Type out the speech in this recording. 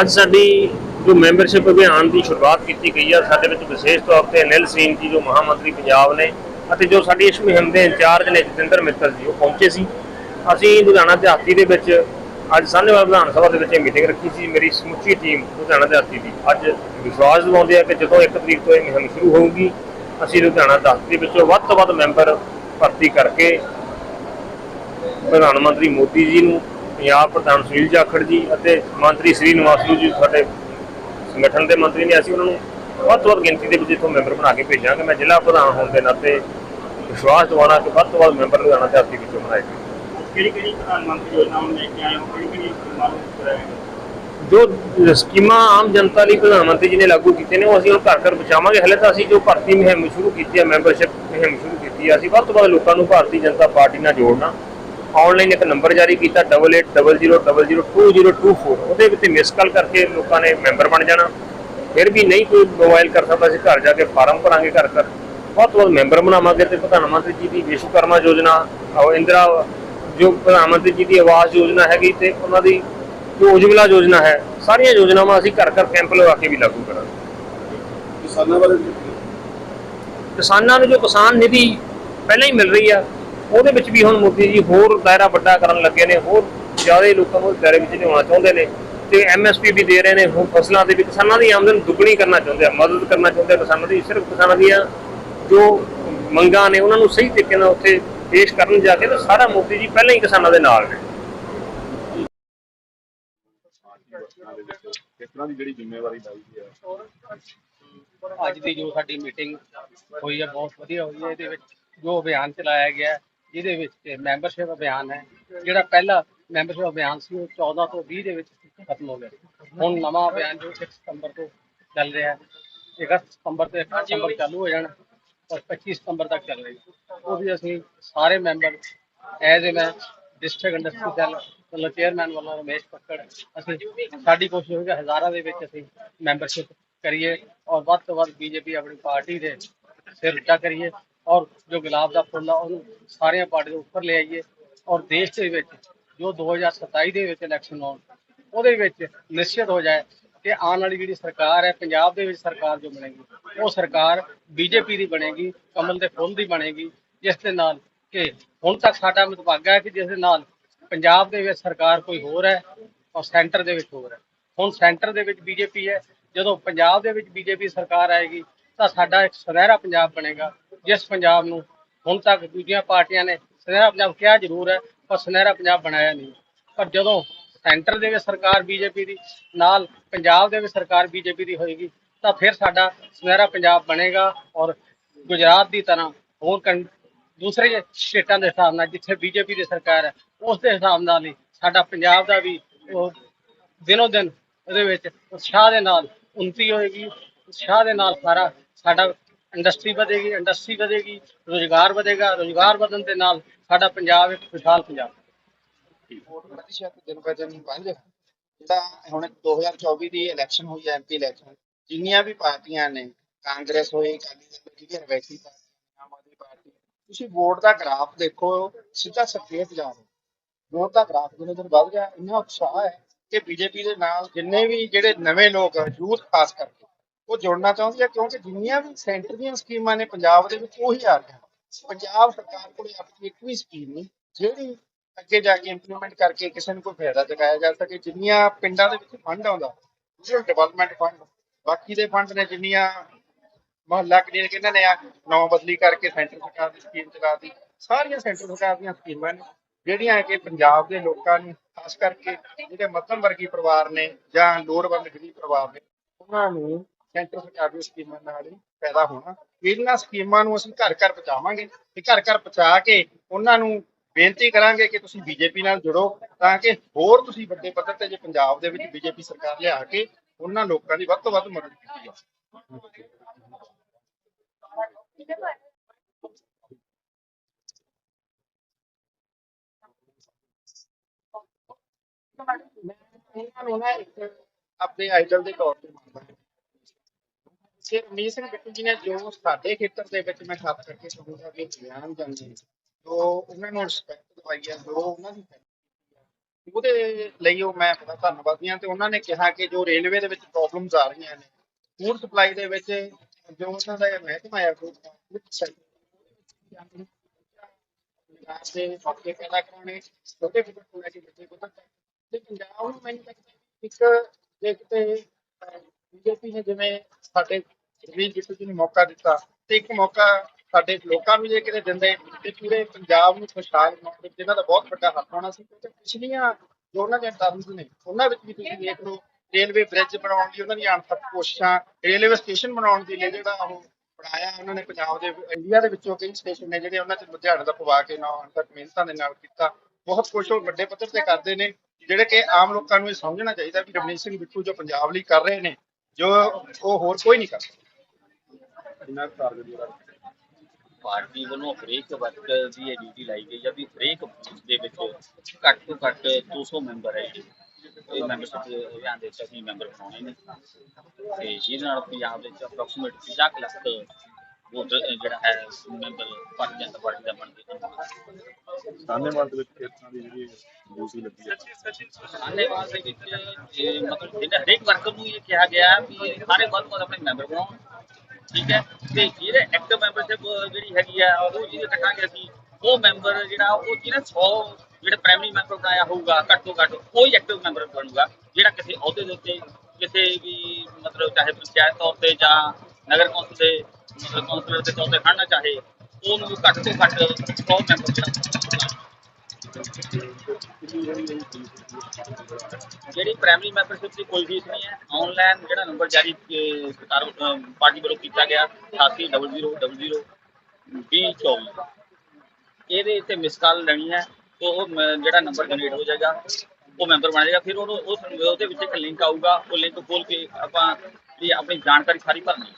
ਅੱਜ ਸਾਡੀ ਜੋ ਮੈਂਬਰਸ਼ਿਪ ਅਭਿਆਨ ਦੀ ਸ਼ੁਰੂਆਤ ਕੀਤੀ ਗਈ ਹੈ ਸਾਡੇ ਵਿੱਚ ਵਿਸ਼ੇਸ਼ ਤੌਰ ਤੇ ਅਨਿਲ ਸਿੰਘ ਜੀ, ਜੋ ਮਹਾਮੰਤਰੀ ਪੰਜਾਬ ਨੇ ਅਤੇ ਜੋ ਸਾਡੀ ਇਸ ਮੁਹਿੰਮ ਦੇ ਇੰਚਾਰਜ ਨੇ ਜਤਿੰਦਰ ਮਿੱਤਲ ਜੀ, ਉਹ ਪਹੁੰਚੇ ਸੀ। ਅਸੀਂ ਲੁਧਿਆਣਾ ਦਿਹਾਤੀ ਦੇ ਵਿੱਚ ਅੱਜ ਸਾਹਨੇਵਾਲ ਵਿਧਾਨ ਸਭਾ ਦੇ ਵਿੱਚ ਇਹ ਮੀਟਿੰਗ ਰੱਖੀ ਸੀ। ਮੇਰੀ ਸਮੁੱਚੀ ਟੀਮ ਲੁਧਿਆਣਾ ਦਿਹਾਤੀ ਦੀ ਅੱਜ ਵਿਸ਼ਵਾਸ ਦਿਵਾਉਂਦੇ ਆ ਕਿ ਜਦੋਂ 1 ਤਰੀਕ ਤੋਂ ਇਹ ਮੁਹਿੰਮ ਸ਼ੁਰੂ ਹੋਊਗੀ, ਅਸੀਂ ਲੁਧਿਆਣਾ ਦਿਹਾਤੀ ਦੇ ਵਿੱਚੋਂ ਵੱਧ ਤੋਂ ਵੱਧ ਮੈਂਬਰ ਭਰਤੀ ਕਰਕੇ ਪ੍ਰਧਾਨ ਮੰਤਰੀ ਮੋਦੀ ਜੀ ਨੂੰ ਪੰਜਾਬ ਪ੍ਰਧਾਨ ਸੁਨੀਲ ਜਾਖੜ ਜੀ ਅਤੇ ਮੰਤਰੀ ਸ੍ਰੀ ਨਿਵਾਸੂ ਜੀ ਸਾਡੇ ਸੰਗਠਨ ਦੇ ਮੰਤਰੀ ਨੇ ਅਸੀਂ ਉਹਨਾਂ ਨੂੰ ਵੱਧ ਤੋਂ ਵੱਧ ਗਿਣਤੀ ਦੇ ਵਿੱਚ ਇੱਥੋਂ ਮੈਂਬਰ ਬਣਾ ਕੇ ਭੇਜਾਂਗੇ। ਮੈਂ ਜ਼ਿਲ੍ਹਾ ਪ੍ਰਧਾਨ ਹੋਣ ਦੇ ਨਾਤੇ ਵਿਸ਼ਵਾਸ ਦਿਵਾਉਣਾ ਕਿ ਵੱਧ ਤੋਂ ਵੱਧ ਮੈਂਬਰ ਲੁਧਿਆਣਾ ਦਿਹਾਤੀ ਵਿੱਚੋਂ ਬਣਾਏ। ਕਿਹੜੀ ਕਿਹੜੀ ਪ੍ਰਧਾਨ ਮੰਤਰੀ ਯੋਜਨਾਵਾਂ ਲੈ ਕੇ ਆਏ ਹੋ? ਕਿਹੜੀ ਕਿਹੜੀ ਜੋ ਸਕੀਮਾਂ ਆਮ ਜਨਤਾ ਲਈ ਪ੍ਰਧਾਨ ਮੰਤਰੀ ਜੀ ਨੇ ਲਾਗੂ ਕੀਤੇ ਨੇ ਉਹ ਅਸੀਂ ਹੁਣ ਘਰ ਘਰ ਪਹੁੰਚਾਵਾਂਗੇ ਹਲੇ ਤਾਂ ਅਸੀਂ ਜੋ ਭਰਤੀ ਮੁਹਿੰਮ ਸ਼ੁਰੂ ਕੀਤੀ ਹੈ ਮੈਂਬਰਸ਼ਿਪ ਮੁਹਿੰਮ ਸ਼ੁਰੂ ਕੀਤੀ ਹੈ ਅਸੀਂ ਵੱਧ ਤੋਂ ਵੱਧ ਲੋਕਾਂ ਨੂੰ ਭਾਰਤੀ ਜਨਤਾ ਪਾਰਟੀ ਨਾਲ ਜੋੜਨਾ ਆਨਲਾਈਨ ਇੱਕ ਨੰਬਰ ਜਾਰੀ ਕੀਤਾ 8800002024 ਉਹਦੇ ਵਿੱਚ ਮਿਸ ਕਾਲ ਕਰਕੇ ਲੋਕਾਂ ਨੇ ਮੈਂਬਰ ਬਣ ਜਾਣਾ। ਫਿਰ ਵੀ ਨਹੀਂ ਕੋਈ ਮੋਬਾਈਲ ਕਰ ਸਕਦਾ ਅਸੀਂ ਘਰ ਜਾ ਕੇ ਫਾਰਮ ਭਰਾਂਗੇ ਘਰ ਘਰ। ਬਹੁਤ ਬਹੁਤ ਮੈਂਬਰ ਬਣਾਵਾਂਗੇ ਤੇ ਪ੍ਰਧਾਨ ਮੰਤਰੀ ਜੀ ਦੀ ਵਿਸ਼ਵਕਰਮਾ ਯੋਜਨਾ ਉਹ ਇੰਦਰਾ ਜੋ ਪ੍ਰਧਾਨ ਮੰਤਰੀ ਜੀ ਦੀ ਆਵਾਸ ਯੋਜਨਾ ਹੈਗੀ ਤੇ ਉਹਨਾਂ ਦੀ ਜੋ ਉਜਵਲਾ ਯੋਜਨਾ ਹੈ ਸਾਰੀਆਂ ਯੋਜਨਾਵਾਂ ਅਸੀਂ ਘਰ ਘਰ ਕੈਂਪ ਲਗਾ ਕੇ ਵੀ ਲਾਗੂ ਕਰਾਂਗੇ। ਕਿਸਾਨਾਂ ਬਾਰੇ ਕਿਸਾਨਾਂ ਨੂੰ ਜੋ ਕਿਸਾਨ ਨਿਧੀ ਪਹਿਲਾਂ ਹੀ ਮਿਲ ਰਹੀ ਆ ਉਹਦੇ ਵਿੱਚ ਵੀ ਹੁਣ ਮੋਦੀ ਜੀ ਹੋਰ ਦਾਇਰਾ ਵੱਡਾ ਕਰਨ ਲੱਗੇ ਨੇ ਹੋਰ ਜ਼ਿਆਦਾ ਲੋਕਾਂ ਨੂੰ ਦਾਇਰੇ ਵਿੱਚ ਲਿਆਉਣਾ ਚਾਹੁੰਦੇ ਨੇ ਤੇ ਐਮਐਸਪੀ ਵੀ ਦੇ ਰਹੇ ਨੇ ਹੁਣ ਫਸਲਾਂ ਦੇ ਵੀ ਕਿਸਾਨਾਂ ਦੀ ਆਮਦਨ ਦੁੱਗਣੀ ਕਰਨਾ ਚਾਹੁੰਦੇ ਆ ਮਦਦ ਕਰਨਾ ਚਾਹੁੰਦੇ ਆ ਕਿਸਾਨਾਂ ਦੀ ਸਿਰਫ ਕਿਸਾਨਾਂ ਦੀਆਂ ਜੋ ਮੰਗਾਂ ਨੇ ਉਹਨਾਂ ਨੂੰ ਸਹੀ ਤਰੀਕੇ ਨਾਲ ਉੱਥੇ ਪੇਸ਼ ਕਰਨ ਜਾ ਕੇ ਤਾਂ ਸਾਰਾ ਮੋਦੀ ਜੀ ਪਹਿਲਾਂ ਹੀ ਕਿਸਾਨਾਂ ਦੇ ਨਾਲ ਨੇ। ਕਿਸ ਤਰ੍ਹਾਂ ਦੀ ਜਿਹੜੀ ਜ਼ਿੰਮੇਵਾਰੀ ਲਾਈ ਹੈ। ਅੱਜ ਦੀ ਜੋ ਸਾਡੀ ਮੀਟਿੰਗ ਹੋਈ ਹੈ ਬਹੁਤ ਵਧੀਆ ਹੋਈ ਹੈ ਇਹਦੇ ਵਿੱਚ ਜੋ ਅਭਿਆਨ ਚਲਾਇਆ ਗਿਆ ਹੈ, ਜਿਹਦੇ ਵਿੱਚ ਮੈਂਬਰਸ਼ਿਪ ਅਭਿਆਨ ਹੈ ਜਿਹੜਾ ਪਹਿਲਾ ਮੈਂਬਰਸ਼ਿਪ ਅਭਿਆਨ ਸੀ ਉਹ 14 ਤੋਂ 20 ਦੇ ਵਿੱਚ ਖਤਮ ਹੋ ਗਿਆ। ਹੁਣ ਨਵਾਂ ਅਭਿਆਨ ਜੋ 1 ਸਤੰਬਰ ਤੋਂ ਚੱਲ ਰਿਹਾ ਹੈ 1 ਸਤੰਬਰ ਤੋਂ 1 ਸਤੰਬਰ ਚਾਲੂ ਹੋ ਜਾਣਾ ਔਰ 25 ਸਤੰਬਰ ਤੱਕ ਚੱਲ ਰਹੀ ਉਹ ਵੀ ਅਸੀਂ ਸਾਰੇ ਮੈਂਬਰ ਐਜ਼ ਏ ਮੈਂ ਡਿਸਟ੍ਰਿਕਟ ਇੰਡਸਟਰੀ ਸੈੱਲ ਵੱਲੋਂ ਚੇਅਰਮੈਨ ਵੱਲੋਂ ਰਮੇਸ਼ ਪੱਕੜ ਅਸੀਂ ਸਾਡੀ ਕੋਸ਼ਿਸ਼ ਹੋਵੇਗੀ ਹਜ਼ਾਰਾਂ ਦੇ ਵਿੱਚ ਅਸੀਂ ਮੈਂਬਰਸ਼ਿਪ ਕਰੀਏ ਔਰ ਵੱਧ ਤੋਂ ਵੱਧ ਬੀਜੇਪੀ ਆਪਣੀ ਪਾਰਟੀ ਦੇ ਸਿਰ ਉੱਚਾ ਕਰੀਏ। ਔਰ ਜੋ ਗੁਲਾਬ ਦਾ ਫੁੱਲ ਆ, ਉਹਨੂੰ ਸਾਰੀਆਂ ਪਾਰਟੀਆਂ ਉੱਪਰ ਲੈ ਆਈਏ ਔਰ ਦੇਸ਼ ਦੇ ਵਿੱਚ ਜੋ 2027 ਦੇ ਵਿੱਚ ਇਲੈਕਸ਼ਨ ਹੋਣ, ਉਹਦੇ ਵਿੱਚ ਨਿਸ਼ਚਿਤ ਹੋ ਜਾਏ ਕਿ ਆਉਣ ਵਾਲੀ ਜਿਹੜੀ ਸਰਕਾਰ ਹੈ, ਪੰਜਾਬ ਦੇ ਵਿੱਚ ਸਰਕਾਰ ਜੋ ਬਣੇਗੀ, ਉਹ ਸਰਕਾਰ ਬੀਜੇਪੀ ਦੀ ਬਣੇਗੀ, ਕਮਲ ਦੇ ਫੁੱਲ ਦੀ ਬਣੇਗੀ, ਜਿਸ ਦੇ ਨਾਲ ਕਿ ਹੁਣ ਤੱਕ ਸਾਡਾ ਮਤਭਾਗਾ ਹੈ ਕਿ ਜਿਸ ਦੇ ਨਾਲ ਪੰਜਾਬ ਦੇ ਵਿੱਚ ਸਰਕਾਰ ਕੋਈ ਹੋਰ ਹੈ ਔਰ ਸੈਂਟਰ ਦੇ ਵਿੱਚ ਹੋਰ ਹੈ। ਹੁਣ ਸੈਂਟਰ ਦੇ ਵਿੱਚ ਬੀਜੇਪੀ ਹੈ, ਜਦੋਂ ਪੰਜਾਬ ਦੇ ਵਿੱਚ ਬੀਜੇਪੀ ਸਰਕਾਰ ਆਏਗੀ, ਤਾਂ ਸਾਡਾ ਇੱਕ ਸੁਨਹਿਰਾ ਪੰਜਾਬ ਬਣੇਗਾ। ਜਿਸ ਪੰਜਾਬ ਨੂੰ ਹੁਣ ਤੱਕ ਦੂਜੀਆਂ ਪਾਰਟੀਆਂ ਨੇ ਸੁਨਹਿਰਾ ਪੰਜਾਬ ਕਿਹਾ ਜ਼ਰੂਰ ਹੈ, ਪਰ ਸੁਨਹਿਰਾ ਪੰਜਾਬ ਬਣਾਇਆ ਨਹੀਂ। ਪਰ ਜਦੋਂ ਸੈਂਟਰ ਦੇ ਵਿੱਚ ਸਰਕਾਰ ਬੀਜੇਪੀ ਦੀ, ਨਾਲ ਪੰਜਾਬ ਦੇ ਵਿੱਚ ਸਰਕਾਰ ਬੀਜੇਪੀ ਦੀ ਹੋਏਗੀ, ਤਾਂ ਫਿਰ ਸਾਡਾ ਸੁਨਹਿਰਾ ਪੰਜਾਬ ਬਣੇਗਾ ਔਰ ਗੁਜਰਾਤ ਦੀ ਤਰ੍ਹਾਂ ਹੋਰ ਕੰ- ਦੂਸਰੇ ਸਟੇਟਾਂ ਦੇ ਹਿਸਾਬ ਨਾਲ ਜਿੱਥੇ ਬੀਜੇਪੀ ਦੀ ਸਰਕਾਰ ਹੈ, ਉਸ ਦੇ ਹਿਸਾਬ ਨਾਲ ਹੀ ਸਾਡਾ ਪੰਜਾਬ ਦਾ ਵੀ ਉਹ ਦਿਨੋ ਦਿਨ ਉਹਦੇ ਵਿੱਚ ਉਤਸ਼ਾਹ ਦੇ ਨਾਲ ਉન્નਤੀ ਹੋਏਗੀ। ਉਤਸ਼ਾਹ ਦੇ ਨਾਲ ਸਾਰਾ ਸਾਡਾ ਇੰਡਸਟਰੀ ਵਧੇਗੀ ਇੰਡਸਟਰੀ ਵਧੇਗੀ, ਰੋਜ਼ਗਾਰ ਵਧੇਗਾ, ਰੋਜ਼ਗਾਰ ਵਧਣ ਦੇ ਨਾਲ ਸਾਡਾ ਪੰਜਾਬ ਇੱਕ ਖੁਸ਼ਹਾਲ ਪੰਜਾਬ। ਪ੍ਰਤੀਸ਼ਤ ਦਿਨ ਬ ਦਿਨ ਵੱਧ ਜਿਹੜਾ ਹੁਣ 2024 ਦੀ ਇਲੈਕਸ਼ਨ ਹੋਈ ਹੈ ਐਮਪੀ ਇਲੈਕਸ਼ਨ ਜਿੰਨੀਆਂ ਵੀ ਪਾਰਟੀਆਂ ਨੇ, ਕਾਂਗਰਸ ਹੋਈ, ਅਕਾਲੀ ਦਲ ਠੀਕ ਹੈ ਰਵੈਤੀ ਆਮ ਆਦਮੀ ਪਾਰਟੀ, ਤੁਸੀਂ ਵੋਟ ਦਾ ਗ੍ਰਾਫ ਦੇਖੋ, ਸਿੱਧਾ ਸਫੇਦ ਜਾ ਰਿਹਾ। ਵੋਟ ਦਾ ਗ੍ਰਾਫ ਦਿਨੋਂ ਦਿਨ ਵੱਧ ਗਿਆ, ਇੰਨਾ ਉਤਸ਼ਾਹ ਹੈ ਕਿ ਬੀਜੇਪੀ ਦੇ ਨਾਲ ਜਿੰਨੇ ਵੀ ਜਿਹੜੇ ਨਵੇਂ ਲੋਕ ਯੂਥ ਖਾਸ ਕਰਕੇ ਉਹ ਜੁੜਨਾ ਚਾਹੁੰਦੀ ਹੈ ਕਿਉਂਕਿ ਜਿੰਨੀਆਂ ਵੀ ਸੈਂਟਰ ਦੀਆਂ ਸਕੀਮਾਂ ਨੇ ਪੰਜਾਬ ਦੇ ਵਿੱਚ, ਉਹੀ ਆ ਰਹੀਆਂ ਪੰਜਾਬ ਸਰਕਾਰ ਕੋਲ ਆਪਣੀ ਇੱਕ ਵੀ ਸਕੀਮ ਨਹੀਂ, ਜਿਹੜੀ ਅੱਗੇ ਜਾ ਕੇ ਇੰਪਲੀਮੈਂਟ ਕਰਕੇ ਕਿਸੇ ਨੂੰ ਕੋਈ ਫਾਇਦਾ ਚੁਕਾਇਆ ਜਾ ਸਕੇ, ਜਿੰਨੀਆਂ ਪਿੰਡਾਂ ਦੇ ਵਿੱਚ ਫੰਡ ਆਉਂਦਾ ਰੂਰਲ ਡਿਵੈਲਪਮੈਂਟ ਫੰਡ ਬਾਕੀ ਦੇ ਫੰਡ ਨੇ ਜਿੰਨੀਆਂ ਮੁਹੱਲਾ ਕਲੀਨਿਕ ਇਹਨਾਂ ਨੇ ਆ, ਨੌ ਬਦਲੀ ਕਰਕੇ ਸੈਂਟਰ ਸਰਕਾਰ ਦੀ ਸਕੀਮ ਚਲਾਤੀ ਸਾਰੀਆਂ ਸੈਂਟਰ ਸਰਕਾਰ ਦੀਆਂ ਸਕੀਮਾਂ ਨੇ, ਜਿਹੜੀਆਂ ਕਿ ਪੰਜਾਬ ਦੇ ਲੋਕਾਂ ਨੂੰ, ਖਾਸ ਕਰਕੇ ਜਿਹੜੇ ਮੱਧਮ ਵਰਗੀ ਪਰਿਵਾਰ ਨੇ ਜਾਂ ਲੋਅਰ ਵਰਗ ਗਰੀਬ ਪਰਿਵਾਰ ਨੇ, ਉਹਨਾਂ ਨੂੰ ਸੈਂਟਰ ਸਰਕਾਰ ਦੀਆਂ ਸਕੀਮਾਂ ਨਾਲ ਹੀ ਪੈਦਾ ਹੋਣਾ। ਇਹਨਾਂ ਸਕੀਮਾਂ ਨੂੰ ਅਸੀਂ ਘਰ ਘਰ ਪਹੁੰਚਾਵਾਂਗੇ ਤੇ ਘਰ ਘਰ ਪਹੁੰਚਾ ਕੇ ਉਹਨਾਂ ਨੂੰ ਬੇਨਤੀ ਕਰਾਂਗੇ ਕਿ ਤੁਸੀਂ ਬੀਜੇਪੀ ਨਾਲ ਜੁੜੋ ਤਾਂ ਕਿ ਹੋਰ ਤੁਸੀਂ ਵੱਡੇ ਪੱਧਰ ਤੇ ਜੇ ਪੰਜਾਬ ਦੇ ਵਿੱਚ ਬੀਜੇਪੀ ਸਰਕਾਰ ਲਿਆ ਕੇ ਉਹਨਾਂ ਲੋਕਾਂ ਦੀ ਵੱਧ ਤੋਂ ਵੱਧ ਮਦਦ ਕੀਤੀ ਜਾਵੇ। ਮੈਂ ਇਹਨਾਂ ਨੂੰ ਨਾ ਇੱਕ ਆਪਣੇ ਆਈਡਲ ਦੇ ਤੌਰ ਤੇ ਮੰਨਦਾ। ਹਾਂ ਕਿ ਸਿੰਘ ਬਿੱਟੂ ਜੀ ਨੇ ਜੋ ਸਾਡੇ ਖੇਤਰ ਦੇ ਵਿੱਚ ਮੈਂ ਖਾਸ ਕਰਕੇ ਸਮਝਦਾ ਕਿ ਬਿਆਨ ਜਾਂਦੇ ਜੋ ਉਹਨਾਂ ਨੂੰ ਰਿਸਪੈਕਟ ਦਵਾਈ ਹੈ ਜੋ ਉਹਨਾਂ ਦੀ ਉਹਦੇ ਲਈ ਉਹ ਮੈਂ ਬੜਾ ਧੰਨਵਾਦੀ ਤੇ ਉਹਨਾਂ ਨੇ ਕਿਹਾ ਕਿ ਜੋ ਰੇਲਵੇ ਦੇ ਵਿੱਚ ਪ੍ਰੋਬਲਮਸ ਆ ਰਹੀਆਂ ਨੇ ਫੂਡ ਸਪਲਾਈ ਦੇ ਵਿੱਚ ਜੋ ਉਹਨਾਂ ਦਾ ਮਹਿਕਮਾ ਹੈ। ਦੇ ਮੌਕੇ ਪੈਦਾ ਕਰਾਉਣੇ, ਛੋਟੇ ਫਿਕਰ ਤੋਂ ਲੈ ਕੇ ਵੱਡੇ ਤੇ ਪੰਜਾਬ ਨੂੰ ਮੈਨੂੰ ਲੱਗਦਾ ਇੱਕ ਜੇ ਕਿਤੇ ਬੀਜੇਪੀ ਨੇ ਜਿਵੇਂ ਸਾਡੇ ਰਵੀਨ ਬਿੱਟੂ ਜੀ ਨੂੰ ਮੌਕਾ ਦਿੱਤਾ ਤੇ ਇੱਕ ਮੌਕਾ ਸਾਡੇ ਲੋਕਾਂ ਨੂੰ ਜੇ ਕਿਤੇ ਦਿੰਦੇ ਤੇ ਪੂਰੇ ਪੰਜਾਬ ਨੂੰ ਖੁਸ਼ਹਾਲ ਬਣਾਉਣ ਵਿੱਚ ਦਾ ਬਹੁਤ ਵੱਡਾ ਹੱਥ ਹੋਣਾ ਸੀ, ਕਿਉਂਕਿ ਪਿਛਲੀਆਂ ਜੋ ਉਹਨਾਂ ਦੀਆਂ ਟਰਮਸ ਨੇ, ਉਹਨਾਂ ਵਿੱਚ ਵੀ ਤੁਸੀਂ ਦੇਖ ਲਓ, ਰੇਲਵੇ ਬ੍ਰਿਜ ਬਣਾਉਣ ਦੀ ਉਹਨਾਂ ਦੀਆਂ ਅਣਥੱਕ ਕੋਸ਼ਿਸ਼ਾਂ, ਰੇਲਵੇ ਸਟੇਸ਼ਨ ਬਣਾਉਣ ਦੀ ਲਈ ਜਿਹੜਾ ਉਹ ਬਣਾਇਆ ਉਹਨਾਂ ਨੇ ਪੰਜਾਬ ਦੇ, ਇੰਡੀਆ ਦੇ ਵਿੱਚੋਂ ਕਈ ਸਟੇਸ਼ਨ ਨੇ ਜਿਹੜੇ ਉਹਨਾਂ ਚ ਲੁਧਿਆਣਾ ਦਾ ਪਵਾ ਕੇ ਨਾ ਤੱਕ ਮਿਹਨਤਾਂ ਦੇ ਨਾਲ ਕੀਤਾ। ਬਹੁਤ ਕੁਝ ਉਹ ਵੱਡੇ ਪੱਧਰ ਤੇ ਕਰਦੇ ਨੇ, ਜਿਹੜੇ ਕਿ ਆਮ ਲੋਕਾਂ ਨੂੰ ਇਹ ਸਮਝਣਾ ਚਾਹੀਦਾ ਵੀ ਰਵਨੀਤ ਸਿੰਘ ਬਿੱਟੂ ਜੋ ਪੰਜਾਬ ਲਈ ਕਰ ਰਹੇ ਨੇ, ਜੋ ਉਹ ਹੋਰ ਕੋਈ ਨਹੀਂ ਕਰ ਸਕਦਾ। ਕਿੰਨਾ ਕੁ ਕਾਰਗਰ ਜਿਹੜਾ ਪਾਰਟੀ ਵੱਲੋਂ ਹਰੇਕ ਵਰਕਰ ਦੀ ਇਹ ਡਿਊਟੀ ਲਾਈ ਗਈ ਹੈ ਵੀ ਹਰੇਕ ਬੂਥ ਦੇ ਵਿੱਚ ਘੱਟ ਤੋਂ ਘੱਟ 200 ਮੈਂਬਰ ਹੈ ਜੀ। ਇਹ ਮੈਂਬਰਸ਼ਿਪ ਅਭਿਆਨ ਦੇ ਵਿੱਚ ਅਸੀਂ ਮੈਂਬਰ ਬਣਾਉਣੇ ਨੇ। ਤੇ ਜਿਹਦੇ ਨਾਲ ਪੰਜਾਬ ਦੇ ਵਿੱਚ ਅਪਰੋਕਸੀਮੇਟ 50 ਕੁ ਲੱਖ ਵੋਟਰ ਜਿਹੜਾ ਹੈ ਮੈਂਬਰ ਭਾਰਤੀ ਜਨਤਾ ਪਾਰਟੀ ਦਾ ਬਣਦੇ ਹਨ ਸਾਹਨੇਵਾਲ ਦੇ ਵਿੱਚ ਤਰ੍ਹਾਂ ਦੀ ਜਿਹੜੀ ਡਿਊਟੀ ਲੱਗੀ ਹੈ ਆਨੇਵਾਲ ਦੇ ਵਿੱਚ ਮਤਲਬ ਜਿਹੜਾ ਹਰੇਕ ਵਰਕਰ ਨੂੰ ਇਹ ਕਿਹਾ ਗਿਆ ਵੀ ਸਾਰੇ ਵੱਧ ਤੋਂ ਵੱਧ ਆਪਣੇ ਮੈਂਬਰ ਬਣਾਉਣ ਠੀਕ ਹੈ। ਤੇ ਜਿਹੜੇ ਐਕਟਿਵ ਮੈਂਬਰਸ਼ਿਪ ਜਿਹੜੀ ਹੈਗੀ ਆ, ਉਹ ਜਿਹਦੇ ਕੱਟਾਂਗੇ ਅਸੀਂ। ਉਹ ਮੈਂਬਰ ਜਿਹੜਾ, ਉਹ ਜਿਹਨੇ 100 ਜਿਹੜੇ ਪ੍ਰਾਇਮਰੀ ਮੈਂਬਰ ਬਣਾਇਆ ਹੋਊਗਾ, ਘੱਟ ਤੋਂ ਘੱਟ ਕੋਈ ਐਕਟਿਵ ਮੈਂਬਰ ਬਣੂਗਾ, ਜਿਹੜਾ ਕਿਸੇ ਅਹੁਦੇ ਦੇ ਉੱਤੇ, ਕਿਸੇ ਵੀ ਮਤਲਬ ਚਾਹੇ ਪੰਚਾਇਤ ਤੌਰ ਤੇ ਜਾਂ ਨਗਰ ਕੌਂਸਲ ਦੇ, ਮਤਲਬ ਕੌਂਸਲਰ ਦੇ ਤੌਰ ਤੇ ਖੜਨਾ ਚਾਹੇ, ਉਹਨੂੰ ਘੱਟ ਤੋਂ ਘੱਟ 100 ਮੈਂਬਰ ਜਿਹੜਾ ਜਿਹੜੀ ਪ੍ਰਾਇਮਰੀ ਮੈਂਬਰਸ਼ਿਪ ਦੀ ਕੋਈ ਫੀਸ ਨਹੀਂ ਹੈ। ਆਨਲਾਈਨ ਜਿਹੜਾ ਨੰਬਰ ਜਾਰੀ ਸਰਕਾਰ ਪਾਰਟੀ ਵੱਲੋਂ ਕੀਤਾ ਗਿਆ 880000 2024 ਇਹਦੇ ਉੱਤੇ ਮਿਸ ਕਾਲ ਲੈਣੀ ਹੈ, ਤੇ ਉਹ ਜਿਹੜਾ ਨੰਬਰ ਜਨਰੇਟ ਹੋ ਜਾਏਗਾ, ਉਹ ਮੈਂਬਰ ਬਣ ਜਾਏਗਾ। ਫਿਰ ਉਹਨੂੰ, ਉਸ, ਉਹਦੇ ਵਿੱਚ ਇੱਕ ਲਿੰਕ ਆਊਗਾ। ਉਹ ਲਿੰਕ ਖੋਲ ਕੇ ਆਪਾਂ ਇਹ ਆਪਣੀ ਜਾਣਕਾਰੀ ਸਾਰੀ ਭਰਨੀ